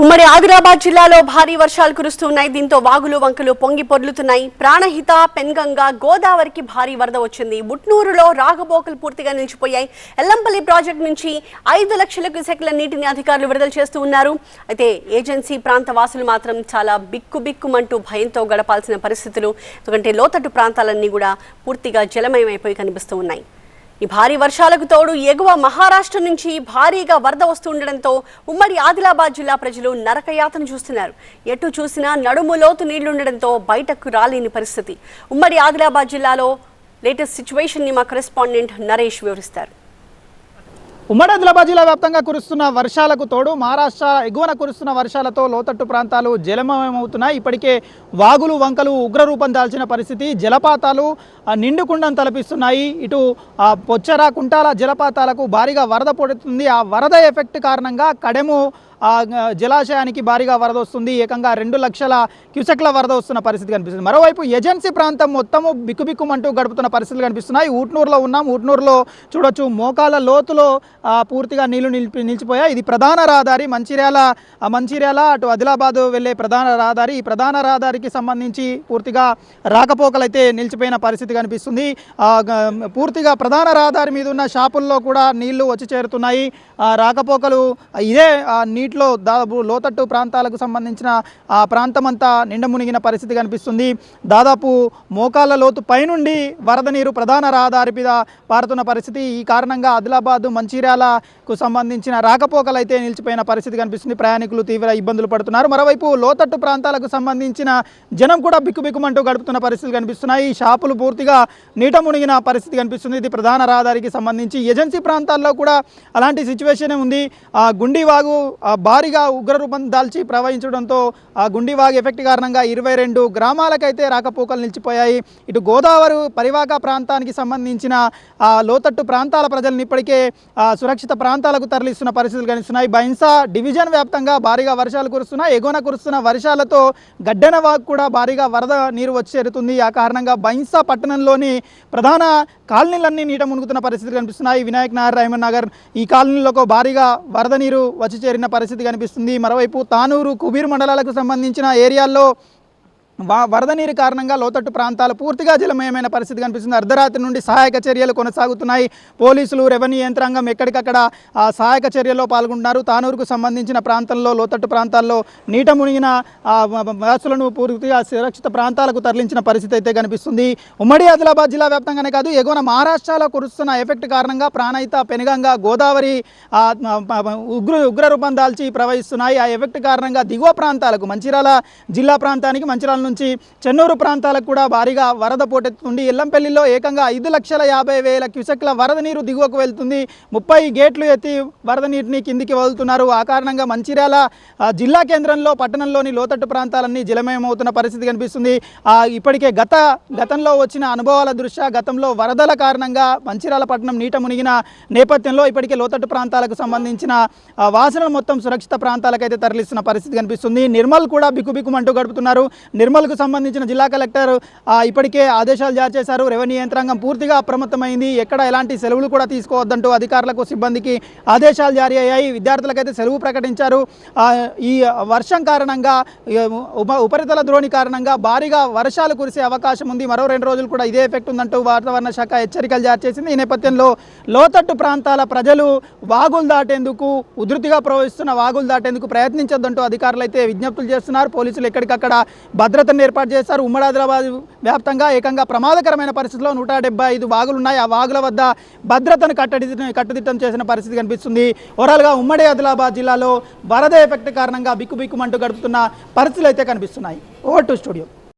ఉమ్మడి ఆదిలాబాద్ జిల్లాలో భారీ వర్షాలు కురుస్తున్నాయి. దీంతో వాగులు వంకలు పొంగి పొర్లుతున్నాయి. ప్రాణహిత పెన్గంగా గోదావరికి భారీ వరద వచ్చింది. ముట్నూరులో రాగబోకలు పూర్తిగా నిలిచిపోయాయి. ఎల్లంపల్లి ప్రాజెక్టు నుంచి ఐదు లక్షల క్యూసెక్ల నీటిని అధికారులు విడుదల చేస్తూ ఉన్నారు. అయితే ఏజెన్సీ ప్రాంత వాసులు మాత్రం చాలా బిక్కు బిక్కుమంటూ భయంతో గడపాల్సిన పరిస్థితులు ఎందుకంటే లోతట్టు ప్రాంతాలన్నీ కూడా పూర్తిగా జలమయమైపోయి కనిపిస్తూ ఉన్నాయి. ఈ భారీ వర్షాలకు తోడు ఎగువ మహారాష్ట్ర నుంచి భారీగా వరద వస్తుండడంతో ఉమ్మడి ఆదిలాబాద్ జిల్లా ప్రజలు నరకయాతను చూస్తున్నారు. ఎటు చూసినా నడుము లోతు నీళ్ళుండడంతో బయటకు రాలేని పరిస్థితి. ఉమ్మడి ఆదిలాబాద్ జిల్లాలో లేటెస్ట్ సిచ్యువేషన్ని మా కరెస్పాండెంట్ నరేష్ వివరిస్తారు. ఉమ్మడి ఆదిలాబాద్ జిల్లా వ్యాప్తంగా కురుస్తున్న వర్షాలకు తోడు మహారాష్ట్ర ఎగువన కురుస్తున్న వర్షాలతో లోతట్టు ప్రాంతాలు జలమయమవుతున్నాయి. ఇప్పటికే వాగులు వంకలు ఉగ్రరూపం దాల్చిన పరిస్థితి జలపాతాలు నిండుకుండం తలపిస్తున్నాయి. ఇటు పొచ్చర కుంటాల జలపాతాలకు భారీగా వరద పడుతుంది. ఆ వరద ఎఫెక్ట్ కారణంగా కడెము జలాశయానికి భారీగా వరద వస్తుంది. ఏకంగా రెండు లక్షల క్యూసెక్ల వరద వస్తున్న పరిస్థితి కనిపిస్తుంది. మరోవైపు ఏజెన్సీ ప్రాంతం మొత్తము బిక్కుబిక్కుమంటూ గడుపుతున్న పరిస్థితులు కనిపిస్తున్నాయి. ఊట్నూరులో ఉన్నాం. ఊట్నూరులో చూడొచ్చు మోకాల లోతులో పూర్తిగా నీళ్ళు నిలిపి నిలిచిపోయాయి. ఇది ప్రధాన రహదారి. మంచిర్యాల మంచిర్యాల అటు ఆదిలాబాద్ వెళ్ళే ప్రధాన రహదారి. ఈ ప్రధాన రహదారికి సంబంధించి పూర్తిగా రాకపోకలైతే నిలిచిపోయిన పరిస్థితి కనిపిస్తుంది. పూర్తిగా ప్రధాన రహదారి మీద ఉన్న షాపుల్లో కూడా నీళ్ళు వచ్చి చేరుతున్నాయి. ఆ, రాకపోకలు ఇదే నీ నీటిలో దాదాపు లోతట్టు ప్రాంతాలకు సంబంధించిన ఆ ప్రాంతం అంతా నిండ మునిగిన పరిస్థితి కనిపిస్తుంది. దాదాపు మోకాళ్ళ లోతు పైనుండి వరద నీరు ప్రధాన రహదారి మీద పారుతున్న పరిస్థితి. ఈ కారణంగా ఆదిలాబాద్ మంచిర్యాలకు సంబంధించిన రాకపోకలు అయితే నిలిచిపోయిన పరిస్థితి కనిపిస్తుంది. ప్రయాణికులు తీవ్ర ఇబ్బందులు పడుతున్నారు. మరోవైపు లోతట్టు ప్రాంతాలకు సంబంధించిన జనం కూడా బిక్కుబిక్కుమంటూ గడుపుతున్న పరిస్థితులు కనిపిస్తున్నాయి. షాపులు పూర్తిగా నీట మునిగిన పరిస్థితి కనిపిస్తుంది. ఇది ప్రధాన రహదారికి సంబంధించి. ఏజెన్సీ ప్రాంతాల్లో కూడా అలాంటి సిచ్యువేషనే ఉంది. ఆ వాగు భారీగా ఉగ్రరూపం దాల్చి ప్రవహించడంతో ఆ ఎఫెక్ట్ కారణంగా ఇరవై రెండు గ్రామాలకైతే రాకపోకలు నిలిచిపోయాయి. ఇటు గోదావరి పరివాహక ప్రాంతానికి సంబంధించిన లోతట్టు ప్రాంతాల ప్రజలను ఇప్పటికే సురక్షిత ప్రాంతాలకు తరలిస్తున్న పరిస్థితులు కనిపిస్తున్నాయి. బైన్సా డివిజన్ వ్యాప్తంగా భారీగా వర్షాలు కురుస్తున్నాయి. ఎగువన కురుస్తున్న వర్షాలతో గడ్డన కూడా భారీగా వరద నీరు వచ్చి చేరుతుంది. ఆ కారణంగా బైన్సా పట్టణంలోని ప్రధాన కాలనీలన్నీ నీట మునుగుతున్న పరిస్థితి కనిపిస్తున్నాయి. వినాయక్ నగర్ రైమన్ నగర్ ఈ కాలనీలకు భారీగా వరద నీరు వచ్చి చేరిన పరిస్థితి కనిపిస్తుంది. మరోవైపు తానూరు కుబీర్ మండలాలకు సంబంధించిన ఏరియాల్లో వరద నీరు కారణంగా లోతట్టు ప్రాంతాలు పూర్తిగా జలమయమైన పరిస్థితి కనిపిస్తుంది. అర్ధరాత్రి నుండి సహాయక చర్యలు కొనసాగుతున్నాయి. పోలీసులు రెవెన్యూ యంత్రాంగం ఎక్కడికక్కడ ఆ సహాయక చర్యల్లో పాల్గొంటున్నారు. తానూరుకు సంబంధించిన ప్రాంతంలో లోతట్టు ప్రాంతాల్లో నీట మునిగిన వాసులను పూర్తిగా సురక్షిత ప్రాంతాలకు తరలించిన పరిస్థితి అయితే కనిపిస్తుంది. ఉమ్మడి ఆదిలాబాద్ జిల్లా వ్యాప్తంగానే కాదు ఎగువన మహారాష్ట్రలో కురుస్తున్న ఎఫెక్ట్ కారణంగా ప్రాణహిత పెనుగంగా గోదావరి ఉగ్ర ఉగ్ర రూపం దాల్చి ప్రవహిస్తున్నాయి. ఆ ఎఫెక్ట్ కారణంగా దిగువ ప్రాంతాలకు మంచిర్యాల జిల్లా ప్రాంతానికి మంచిర్యాల నుంచి చెన్నూరు ప్రాంతాలకు కూడా భారీగా వరద పోటెత్తుంది. ఎల్లంపల్లిలో ఏకంగా ఐదు లక్షల యాభై వేల క్యూసెక్ల వరద నీరు దిగువకు వెళ్తుంది. ముప్పై గేట్లు ఎత్తి వరద నీటిని కిందికి వదులుతున్నారు. ఆ కారణంగా మంచిర్యాల జిల్లా కేంద్రంలో పట్టణంలోని లోతట్టు ప్రాంతాలన్నీ జలమయమవుతున్న పరిస్థితి కనిపిస్తుంది. ఆ, ఇప్పటికే గత గతంలో వచ్చిన అనుభవాల దృష్ట్యా గతంలో వరదల కారణంగా మంచిర్యాల పట్టణం నీట మునిగిన నేపథ్యంలో ఇప్పటికే లోతట్టు ప్రాంతాలకు సంబంధించిన వాసనలు మొత్తం సురక్షిత ప్రాంతాలకైతే తరలిస్తున్న పరిస్థితి కనిపిస్తుంది. నిర్మల్ కూడా బిక్కుబిక్కుమంటూ గడుపుతున్నారు. నిర్మల్ నిర్మల్కు సంబంధించిన జిల్లా కలెక్టర్ ఇప్పటికే ఆదేశాలు జారీ చేశారు. రెవెన్యూ యంత్రాంగం పూర్తిగా అప్రమత్తమైంది. ఎక్కడ ఎలాంటి సెలవులు కూడా తీసుకోవద్దంటూ అధికారులకు సిబ్బందికి ఆదేశాలు జారీ అయ్యాయి. విద్యార్థులకైతే సెలవు ప్రకటించారు. ఈ వర్షం కారణంగా ఉపరితల ద్రోణి కారణంగా భారీగా వర్షాలు కురిసే అవకాశం ఉంది. మరో రెండు రోజులు కూడా ఇదే ఎఫెక్ట్ ఉందంటూ వాతావరణ శాఖ హెచ్చరికలు జారీ చేసింది. ఈ నేపథ్యంలో లోతట్టు ప్రాంతాల ప్రజలు వాగులు దాటేందుకు ఉధృతిగా ప్రవహిస్తున్న వాగులు దాటేందుకు ప్రయత్నించొద్దంటూ అధికారులు అయితే విజ్ఞప్తులు చేస్తున్నారు. పోలీసులు ఎక్కడికక్కడ భద్రత ఆసుపత్రిని ఏర్పాటు చేశారు ఉమ్మడి ఆదిలాబాద్ వ్యాప్తంగా ఏకంగా ప్రమాదకరమైన పరిస్థితిలో నూట డెబ్బై ఐదు వాగులు ఉన్నాయి ఆ వాగుల వద్ద భద్రతను కట్టడి కట్టుదిట్టం చేసిన పరిస్థితి కనిపిస్తుంది. ఓవరాల్గా ఉమ్మడి ఆదిలాబాద్ జిల్లాలో వరద ఎఫెక్ట్ కారణంగా బిక్కుబిక్కుమంటూ గడుపుతున్న పరిస్థితులు అయితే కనిపిస్తున్నాయి. Over to studio.